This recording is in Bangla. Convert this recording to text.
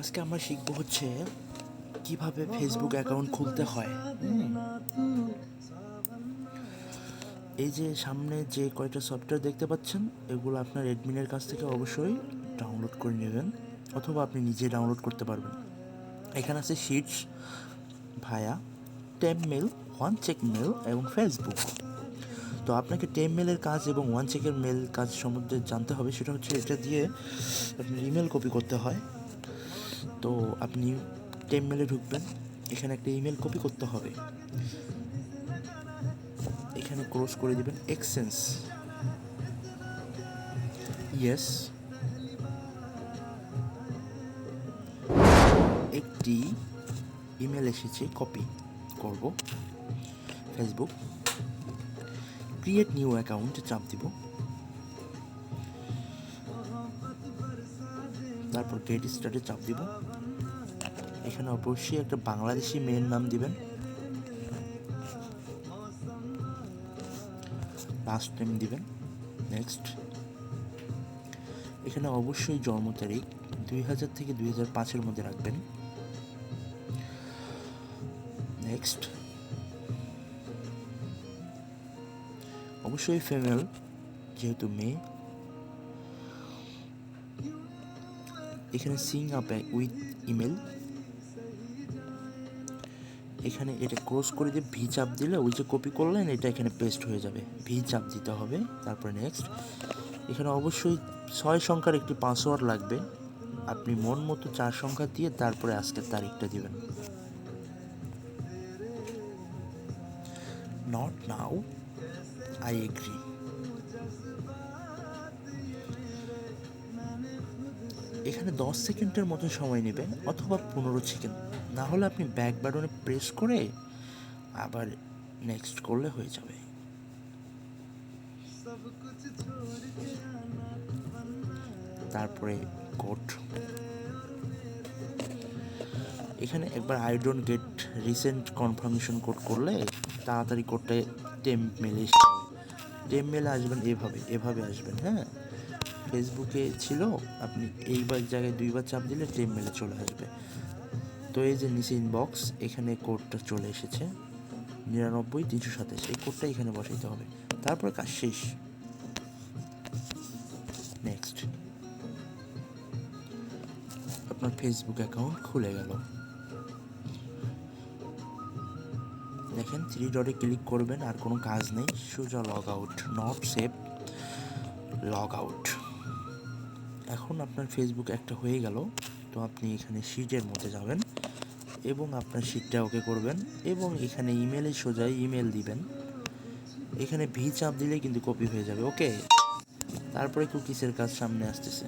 আজকে আমরা শিখব হচ্ছে কীভাবে ফেসবুক অ্যাকাউন্ট খুলতে হয়। এই যে সামনে যে কয়েকটা সফটওয়্যার দেখতে পাচ্ছেন, এগুলো আপনার অ্যাডমিনের কাছ থেকে অবশ্যই ডাউনলোড করে নেবেন, অথবা আপনি নিজে ডাউনলোড করতে পারবেন। এখানে আছে shits via temp mail one check mail এবং ফেসবুক তো আপনাকে টেম মেলের কাজ এবং ওয়ান চেকের মেল কাজ সম্বন্ধে জানতে হবে, সেটা হচ্ছে এটা দিয়ে আপনার ইমেল কপি করতে হয়। তো আপনি টেম মেলে ঢুকবেন। এখানে একটা ইমেল কপি করতে হবে। এখানে ক্রস করে দেবেন এক্সচেঞ্জ ইয়েস একটি ইমেল এসেছে কপি করব। ফেসবুক ক্রিয়েট নিউ অ্যাকাউন্ট চাপ দিব। তারপর গেট স্টার্টে চাপ দিব এখানে অবশ্যই একটা বাংলাদেশি মেয়ের নাম দিবেন। লাস্ট নেম দিবেন। নেক্সট এখানে অবশ্যই জন্ম তারিখ দুই হাজার থেকে দুই হাজার পাঁচের মধ্যে রাখবেন। নেক্সট অবশ্যই ফিমেল যেহেতু মেয়ে এখানে সিং আপ উইথ ইমেল। এখানে এটা ক্রস করে দিয়ে ভি চাপ দিলে ওই যে কপি করলেন, এটা এখানে পেস্ট হয়ে যাবে। ভি চাপ দিতে হবে, তারপরে নেক্সট এখানে অবশ্যই ছয় সংখ্যার একটি পাসওয়ার্ড লাগবে। আপনি মন মতো চার সংখ্যা দিয়ে তারপরে আজকের তারিখটা দিবেন। নট নাও আই এগ্রি এখানে দশ সেকেন্ডের মতো সময় নেবে অথবা পনেরো সেকেন্ড। না হলে আপনি ব্যাক বাটনে প্রেস করে আবার নেক্সট করলে হয়ে যাবে। তারপরে কোড এখানে একবার I don't get recent confirmation code করলে তাড়াতাড়ি কোডটা টেম্প মেলে এসে যাবে। টেম মেলে আসবেন এভাবে এভাবে আসবেন হ্যাঁ? ফেসবুকে ছিল, আপনি এইবার জায়গায় দুইবার চাপ দিলে টেম মেলে চলে আসবে। তো এই যে নিচে ইনবক্স এখানে কোডটা চলে এসেছে, নিরানব্বই তিনশো সাতাশ, এই কোডটা এখানে বসাইতে হবে। তারপরে কাজ শেষ। নেক্সট আপনার ফেসবুক অ্যাকাউন্ট খুলে গেল। দেখেন থ্রি ডটে ক্লিক করবেন, আর কোনো কাজ নেই। সোজা log out not save log out এখন আপনার ফেসবুক একটা হয়ে গেল, তো আপনি এখানে শিটের মধ্যে যাবেন এবং আপনার শিটটা ওকে করবেন এবং এখানে ইমেলে সোজা ইমেল দিবেন। এখানে ভি চাপ দিলে কিন্তু কপি হয়ে যাবে, ওকে? তারপরে কুকিসের কাজ সামনে আসতেছে।